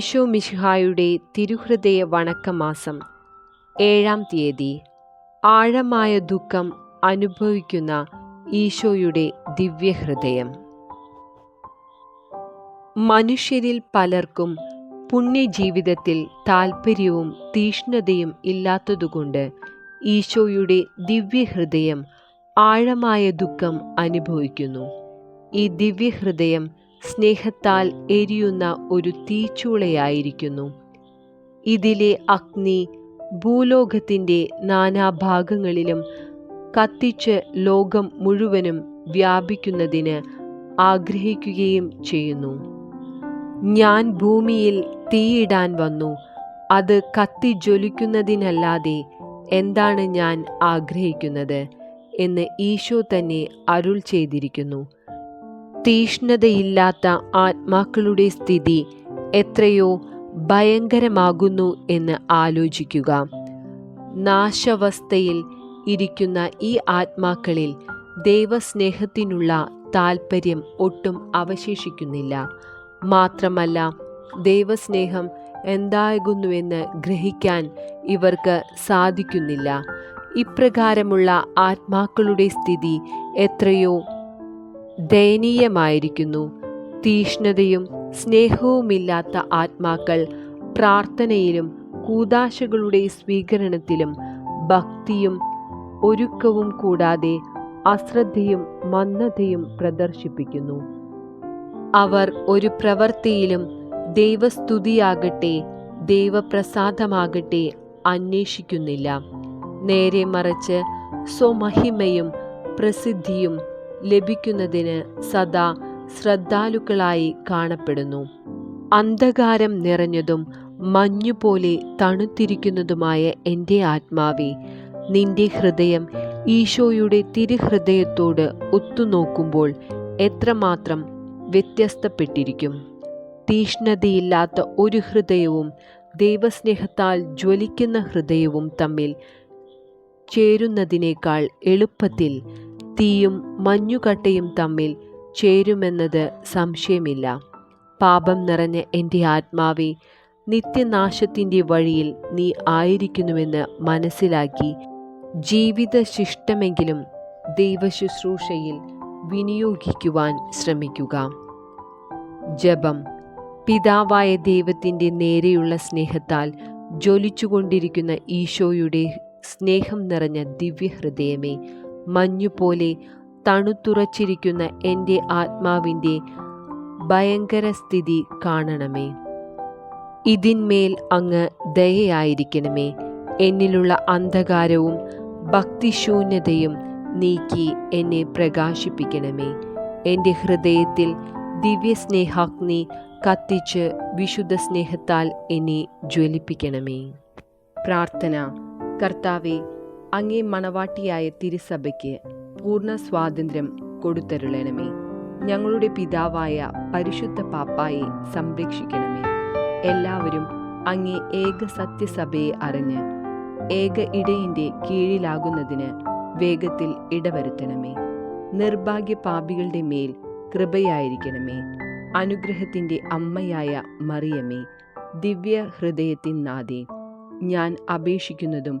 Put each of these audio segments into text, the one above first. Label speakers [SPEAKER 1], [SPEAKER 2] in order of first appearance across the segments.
[SPEAKER 1] ഈശോ മിശിഹായുടെ തിരുഹൃദയ വണക്കമാസം ഏഴാം തീയതി. ആഴമായ ദുഃഖം അനുഭവിക്കുന്ന ഈശോയുടെ ദിവ്യഹൃദയം. മനുഷ്യരിൽ പലർക്കും പുണ്യജീവിതത്തിൽ താൽപ്പര്യവും തീഷ്ണതയും ഇല്ലാത്തതുകൊണ്ട് ഈശോയുടെ ദിവ്യഹൃദയം ആഴമായ ദുഃഖം അനുഭവിക്കുന്നു. ഈ ദിവ്യഹൃദയം സ്നേഹത്താൽ എരിയുന്ന ഒരു തീച്ചൂളയായിരിക്കുന്നു. ഇതിലെ അഗ്നി ഭൂലോകത്തിന്റെ നാനാഭാഗങ്ങളിലും കത്തിച്ച് ലോകം മുഴുവനും വ്യാപിക്കുന്നതിന് ആഗ്രഹിക്കുകയും ചെയ്യുന്നു. ഞാൻ ഭൂമിയിൽ തീയിടാൻ വന്നു. അത് കത്തിജ്വലിക്കുന്നതിനല്ലാതെ എന്താണ് ഞാൻ ആഗ്രഹിക്കുന്നത് എന്ന് ഈശോ തന്നെ അരുൾ ചെയ്തിരിക്കുന്നു. തീഷ്ണതയില്ലാത്ത ആത്മാക്കളുടെ സ്ഥിതി എത്രയോ ഭയങ്കരമാകുന്നു എന്ന് ആലോചിക്കുക. നാശവസ്ഥയിൽ ഇരിക്കുന്ന ഈ ആത്മാക്കളിൽ ദൈവസ്നേഹത്തിനുള്ള താൽപ്പര്യം ഒട്ടും അവശേഷിക്കുന്നില്ല. മാത്രമല്ല ദൈവസ്നേഹം എന്താകുന്നുവെന്ന് ഗ്രഹിക്കാൻ ഇവർക്ക് സാധിക്കുന്നില്ല. ഇപ്രകാരമുള്ള ആത്മാക്കളുടെ സ്ഥിതി എത്രയോ ദയനീയമായിരിക്കുന്നു. തീഷ്ണതയും സ്നേഹവുമില്ലാത്ത ആത്മാക്കൾ പ്രാർത്ഥനയിലും കൂതാശകളുടെ സ്വീകരണത്തിലും ഭക്തിയും ഒരുക്കവും കൂടാതെ അശ്രദ്ധയും മന്ദതയും പ്രദർശിപ്പിക്കുന്നു. അവർ ഒരു പ്രവൃത്തിയിലും ദൈവസ്തുതിയാകട്ടെ ദൈവപ്രസാദമാകട്ടെ അന്വേഷിക്കുന്നില്ല. നേരെ മറിച്ച് സ്വമഹിമയും പ്രസിദ്ധിയും ലഭിക്കുന്നതിന് സദാ ശ്രദ്ധാലുക്കളായി കാണപ്പെടുന്നു. അന്ധകാരം നിറഞ്ഞതും മഞ്ഞുപോലെ തണുത്തിരിക്കുന്നതുമായ എന്റെ ആത്മാവെ നിന്റെ ഹൃദയം ഈശോയുടെ തിരുഹൃദയത്തോട് ഒത്തുനോക്കുമ്പോൾ എത്രമാത്രം വ്യത്യസ്തപ്പെട്ടിരിക്കും. തീഷ്ണതയില്ലാത്ത ഒരു ഹൃദയവും ദൈവസ്നേഹത്താൽ ജ്വലിക്കുന്ന ഹൃദയവും തമ്മിൽ ചേരുന്നതിനേക്കാൾ എളുപ്പത്തിൽ തീയും മഞ്ഞുകട്ടയും തമ്മിൽ ചേരുമെന്നത് സംശയമില്ല. പാപം നിറഞ്ഞ എന്റെ ആത്മാവെ നിത്യനാശത്തിന്റെ വഴിയിൽ നീ ആയിരിക്കുന്നുവെന്ന് മനസ്സിലാക്കി ജീവിത ശിഷ്ടമെങ്കിലും ദൈവശുശ്രൂഷയിൽ വിനിയോഗിക്കുവാൻ ശ്രമിക്കുക. ജപം. പിതാവായ ദൈവത്തിന്റെ നേരെയുള്ള സ്നേഹത്താൽ ജ്വലിച്ചുകൊണ്ടിരിക്കുന്ന ഈശോയുടെ സ്നേഹം നിറഞ്ഞ ദിവ്യഹൃദയമേ മഞ്ഞുപോലെ തണുത്തുറച്ചിരിക്കുന്ന എന്റെ ആത്മാവിന്റെ ഭയങ്കര സ്ഥിതി കാണണമേ. ഇതിന്മേൽ അങ്ങ് ദയയായിരിക്കണമേ. എന്നിലുള്ള അന്ധകാരവും ഭക്തിശൂന്യതയും നീക്കി എന്നെ പ്രകാശിപ്പിക്കണമേ. എന്റെ ഹൃദയത്തിൽ ദിവ്യസ്നേഹാഗ്നി കത്തിച്ച് വിശുദ്ധ സ്നേഹത്താൽ എന്നെ ജ്വലിപ്പിക്കണമേ. പ്രാർത്ഥന. കർത്താവെ അങ്ങേ മണവാട്ടിയായ തിരുസഭയ്ക്ക് പൂർണ സ്വാതന്ത്ര്യം കൊടുത്തരുളണമേ. ഞങ്ങളുടെ പിതാവായ പരിശുദ്ധ പാപ്പായെ സംരക്ഷിക്കണമേ. എല്ലാവരും അങ്ങേ ഏക സത്യസഭയെ അറിഞ്ഞ് ഏക ഇടയിന്റെ കീഴിലാകുന്നതിന് വേഗത്തിൽ ഇടവരുത്തണമേ. നിർഭാഗ്യ പാപികളുടെ മേൽ കൃപയായിരിക്കണമേ. അനുഗ്രഹത്തിന്റെ അമ്മയായ മറിയമേ ദിവ്യ ഹൃദയത്തിൻ നാദേ ഞാൻ അപേക്ഷിക്കുന്നതും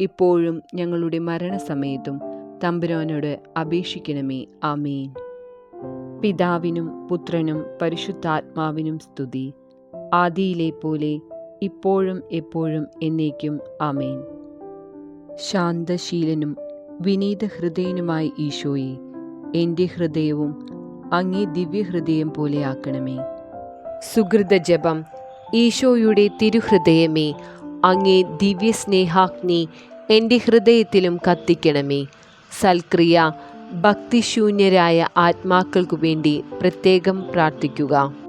[SPEAKER 1] ഇപ്പോഴും ഞങ്ങളുടെ മരണസമയത്തും തമ്പുരാനോട് അപേക്ഷിക്കണമേ. ആമേൻ. പിതാവിനും പുത്രനും പരിശുദ്ധാത്മാവിനും സ്തുതി. ആദിയിലെ പോലെ
[SPEAKER 2] ഇപ്പോഴും എപ്പോഴും എന്നേക്കും. ആമേൻ. ശാന്തശീലനും വിനീത ഹൃദയനുമായി ഈശോയെ എന്റെ ഹൃദയവും അങ്ങേ ദിവ്യഹൃദയം പോലെ ആക്കണമേ.
[SPEAKER 1] സുഹൃത ജപം ഈശോയുടെ തിരുഹൃദയമേ അങ്ങേ ദിവ്യ ദിവ്യസ്നേഹാഗ്നി എന്റെ ഹൃദയത്തിലും കത്തിക്കണമേ. സൽക്രിയ ഭക്തിശൂന്യരായ ആത്മാക്കൾക്കു വേണ്ടി പ്രത്യേകം പ്രാർത്ഥിക്കുക.